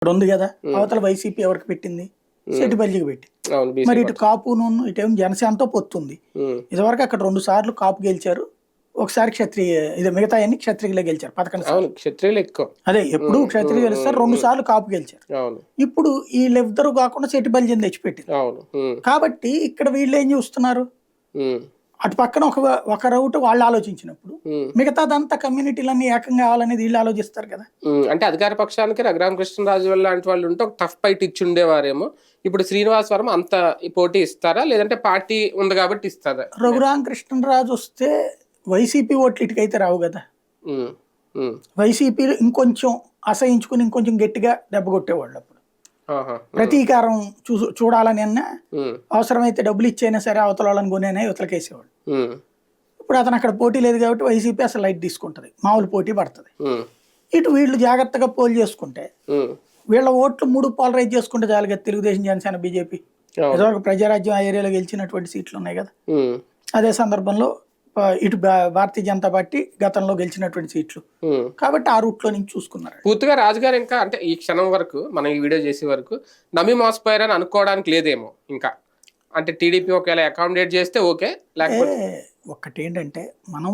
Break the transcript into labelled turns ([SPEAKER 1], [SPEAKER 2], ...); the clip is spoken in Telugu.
[SPEAKER 1] ఇక్కడ ఉంది కదా అవతల వైసీపీ ఎవరికి పెట్టింది? సెటిబల్జికి పెట్టి. మరి ఇటు కాపును ఇటేం జనసేనతో పొత్తుంది. ఇదివరకు అక్కడ రెండు సార్లు కాపు గెలిచారు. ఒకసారి క్షత్రియ ఇది మిగతా అన్ని క్షత్రియులే గెలిచారు పథకం
[SPEAKER 2] క్షత్రియులు ఎక్కువ.
[SPEAKER 1] అదే ఎప్పుడు క్షత్రియ గెలుస్తారు రెండు సార్లు కాపు గెలిచారు. ఇప్పుడు వీళ్ళిద్దరు కాకుండా సెటిబల్జిని తెచ్చిపెట్టింది.
[SPEAKER 2] ఉమ్,
[SPEAKER 1] కాబట్టి ఇక్కడ వీళ్ళు ఏం చూస్తున్నారు? అటు పక్కన ఒక ఒక రౌట్ వాళ్ళు ఆలోచించినప్పుడు మిగతాదంతా కమ్యూనిటీలన్నీ ఏకంగా కావాలనేది వీళ్ళు ఆలోచిస్తారు కదా.
[SPEAKER 2] అంటే అధికార పక్షానికి రఘురామ కృష్ణరాజు వల్ల లాంటి వాళ్ళు ఉంటే ఒక టఫ్ ఫైట్ ఇచ్చి ఉండేవారేమో ఇప్పుడు శ్రీనివాస్ వర్మ అంత పోటీ ఇస్తారా? లేదంటే పార్టీ ఉంది కాబట్టి ఇస్తారా?
[SPEAKER 1] రఘురామ కృష్ణరాజు వస్తే వైసీపీ ఓట్లు ఇటుకైతే రావు కదా. వైసీపీ ఇంకొంచెం అసహించుకుని ఇంకొంచెం గట్టిగా దెబ్బ కొట్టేవాళ్ళు అప్పుడు. ప్రతీకారం చూ చూడాలని అన్నా అవసరమైతే డబ్బులు ఇచ్చైనా సరే అవతల వాళ్ళని కొనేనా యువతలకేసేవాళ్ళు
[SPEAKER 2] ఉమ్,
[SPEAKER 1] ఇప్పుడు అతను అక్కడ పోటీ లేదు కాబట్టి వైసీపీ అసలు లైట్ తీసుకుంటుంది. మామూలు పోటీ పడుతుంది. ఇటు వీళ్ళు జాగ్రత్తగా పోల్ చేసుకుంటే వీళ్ళ ఓట్లు మూడు పాలరైజ్ చేసుకుంటే చాలు కదా తెలుగుదేశం జనసేన బీజేపీ. ఇదివరకు ప్రజారాజ్యం ఆ ఏరియాలో గెలిచినటువంటి సీట్లు ఉన్నాయి కదా. అదే సందర్భంలో ఇటు భారతీయ జనతా పార్టీ గతంలో గెలిచినటువంటి సీట్లు. కాబట్టి ఆ రూట్లో నుంచి చూసుకున్నారు.
[SPEAKER 2] పూర్తిగా రాజుగారు ఇంకా అంటే ఈ క్షణం వరకు మనం ఈ వీడియో చేసే వరకు నమ్మి మోసపోయారని అనుకోవడానికి లేదేమో ఇంకా. అంటే టీడీపీ ఒకవేళ అకామిడేట్ చేస్తే ఓకే లేకపోతే
[SPEAKER 1] ఒక్కటేంటంటే మనం